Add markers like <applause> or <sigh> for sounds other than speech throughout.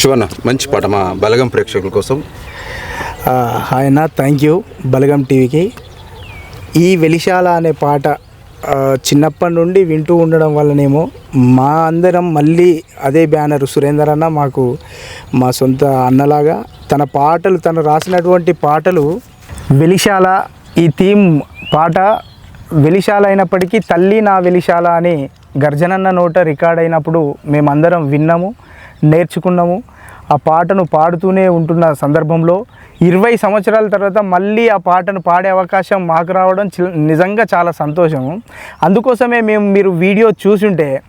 శివన్న మంచి పాట మా బలగం ప్రేక్షకుల కోసం. హాయ్ అన్న థ్యాంక్ యూ బలగం టీవీకి. ఈ వెలిశాల అనే పాట చిన్నప్పటి నుండి వింటూ ఉండడం వల్లనేమో మా అందరం మళ్ళీ అదే బ్యానర్ సురేందర్ అన్న మాకు మా సొంత అన్నలాగా తన పాటలు తను రాసినటువంటి పాటలు వెలిశాల ఈ థీమ్ పాట వెలిశాల అయినప్పటికీ తల్లి నా వెలిశాల అని గర్జనన్న నోట రికార్డ్ అయినప్పుడు మేమందరం విన్నాము. నేర్చుకున్నాము. ఆ పాటను పాడుతూనే ఉంటున్న సందర్భంలో ఇరవై సంవత్సరాల తర్వాత మళ్ళీ ఆ పాటను పాడే అవకాశం మాకు రావడం చి- నిజంగా చాలా సంతోషము అందుకోసమే మేము మీరు వీడియో చూసుంటే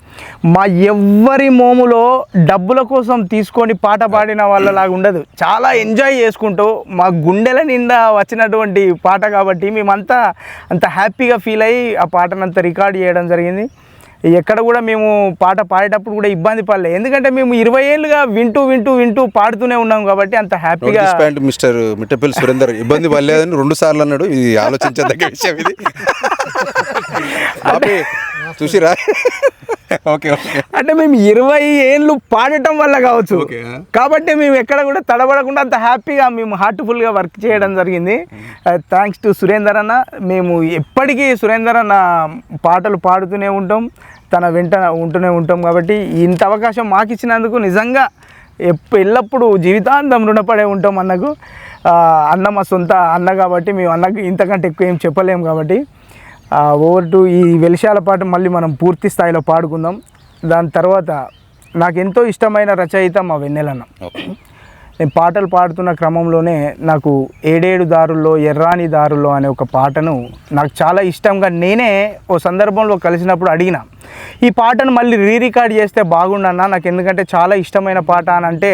మా ఎవ్వరి మోములో డబ్బుల కోసం తీసుకొని పాట పాడిన వాళ్ళలాగా ఉండదు. చాలా ఎంజాయ్ చేసుకుంటూ మా గుండెల నిండా వచ్చినటువంటి పాట కాబట్టి మేమంతా అంత హ్యాపీగా ఫీల్ అయ్యి ఆ పాటనంతా రికార్డ్ చేయడం జరిగింది. ఎక్కడ కూడా మేము పాట పాడేటప్పుడు కూడా ఇబ్బంది పడలే. ఎందుకంటే మేము ఇరవై ఏళ్ళుగా వింటూ వింటూ వింటూ పాడుతూనే ఉన్నాం కాబట్టి అంత హ్యాపీగా మిస్టర్ మిట్టపల్లి సురేందర్ ఇబ్బంది పడలేదని రెండు సార్లు అన్నాడు. ఇది ఆలోచించదగ్గ విషయం ఇది. <laughs> చూసిరా? ఓకే అంటే మేము ఇరవై ఏళ్ళు పాడటం వల్ల కావచ్చు. కాబట్టి మేము ఎక్కడ కూడా తడబడకుండా అంత హ్యాపీగా మేము హార్ట్ఫుల్గా వర్క్ చేయడం జరిగింది. థ్యాంక్స్ టు సురేందర్ అన్న. మేము ఎప్పటికీ సురేందర్ అన్న పాటలు పాడుతూనే ఉంటాం. తన వెంట ఉంటూనే ఉంటాం కాబట్టి ఇంత అవకాశం మాకు ఇచ్చినందుకు నిజంగా ఎప్పు ఎల్లప్పుడూ జీవితాంతం రుణపడే ఉంటాం అన్నకు. అన్న మా సొంత అన్న కాబట్టి మేము అన్నకు ఇంతకంటే ఎక్కువ ఏం చెప్పలేము కాబట్టి. ఓవర్ టు ఈ వెలిశాల పాట మళ్ళీ మనం పూర్తి స్థాయిలో పాడుకుందాం. దాని తర్వాత నాకు ఎంతో ఇష్టమైన రచయిత మా వెన్నెలన్న. నేను పాటలు పాడుతున్న క్రమంలోనే నాకు ఏడేడు దారుల్లో ఎర్రాని దారుల్లో అనే ఒక పాటను నాకు చాలా ఇష్టంగా నేనే ఓ సందర్భంలో కలిసినప్పుడు అడిగిన. ఈ పాటను మళ్ళీ రీ రికార్డ్ చేస్తే బాగుండన్నా నాకు ఎందుకంటే చాలా ఇష్టమైన పాట అని అంటే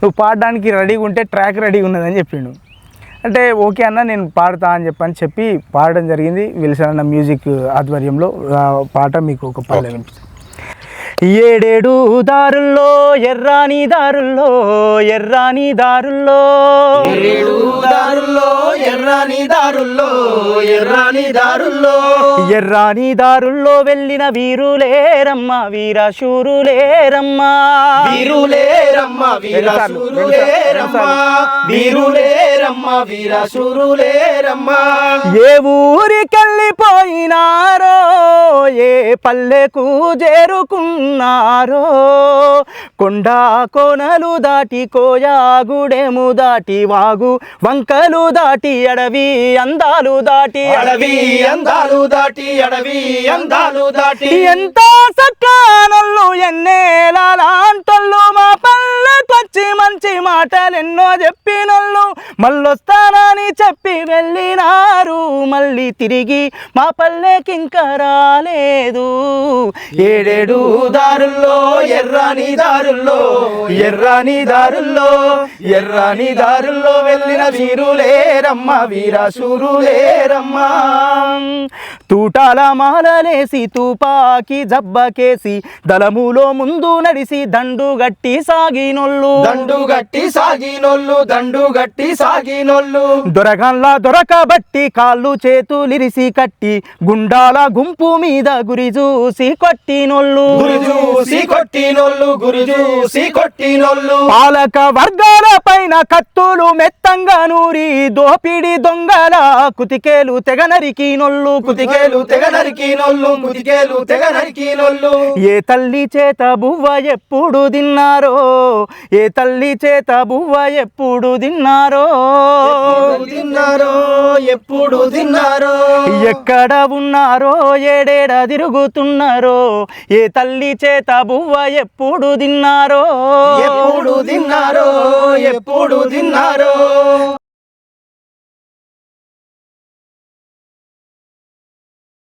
నువ్వు పాడడానికి రెడీగా ఉంటే ట్రాక్ రెడీగా ఉన్నదని చెప్పిండు. అంటే ఓకే అన్న నేను పాడతా అని చెప్పని చెప్పి పాడడం జరిగింది. విల్సన్ మ్యూజిక్ ఆధ్వర్యంలో పాట మీకు ఒక పాట వినిపిస్తాను ఏడేడు దారుల్లో ఎర్రాని దారుల్లో ఎర్రాని దారుల్లో. ఏడు దారుల్లో ఎర్రని దారుల్లో. ఎర్రని దారుల్లో. ఎర్రాని దారుల్లో వెళ్ళిన వీరులేరమ్మ వీరశూరులేరమ్మ. వీరులేరమ్మ వీరశూరులేరమ్మ వీరులేరమ్మ వీరశూరులేరమ్మ. ఏ ఊరికెళ్ళిపోయినారో ఏ పల్లెకు చేరుకున్నారో? కొండ కోనలు దాటి కోయాగుడెము దాటి వాగు వంకలు దాటి అడవి అందాలు దాటి అడవి అందాలు దాటి అడవి అందాలు దాటి. ఎంత సక్కానొల్లు ఎన్నేలాంటోళ్ళు మా పల్లెకొచ్చి మంచి మాటలెన్నో చెప్పినోళ్ళు. మళ్ళొస్తానని చెప్పి వెళ్ళినారు. మళ్ళీ తిరిగి మా పల్లెకింక రాలేదు. ఏడేడు దారుల్లో ఎర్రాని దారుల్లో ఎర్రాని దారుల్లో ఎర్రాని దారుల్లో వెళ్ళిన వీరులేరమ్మ వీరశూరులేరమ్మ తూటాల మాలలేసి తూపాకి జబ్బకేసి దళములో ముందు నడిసి దండు గట్టి సాగినొళ్ళు. దండు గట్టి సాగినోళ్ళు దండు గట్టి సాగినోళ్ళు దొరగల్లా దొరకబట్టి కాళ్ళు చేతులిరిసి కట్టి గుండాల గుంపు మీద గురి చూసి కొట్టినొళ్ళు గురి చూసి కొట్టినోళ్ళు గురి చూసి కొట్టినోళ్ళు పాలక వర్గాల పైన కత్తులు మెత్తంగా నూరి దోపిడి దొంగల కుతికేలు తెగ నరికినొళ్ళు కుతికేలు తెగ నరికినోళ్ళు కుతికేలు తెగ నరికినోళ్ళు ఏ తల్లి చేత బువ్వ ఎప్పుడు తిన్నారో? ఏ తల్లి చేత బువ్వ ఎప్పుడు తిన్నారో? తిన్నారో? ఎప్పుడు తిన్నారో? ఎక్కడ ఉన్నారో? ఏడేడ తిరుగుతున్నారో? ఏ తల్లి చేత బువ్వ ఎప్పుడు తిన్నారో? ఎప్పుడు తిన్నారో? ఎప్పుడు తిన్నారో?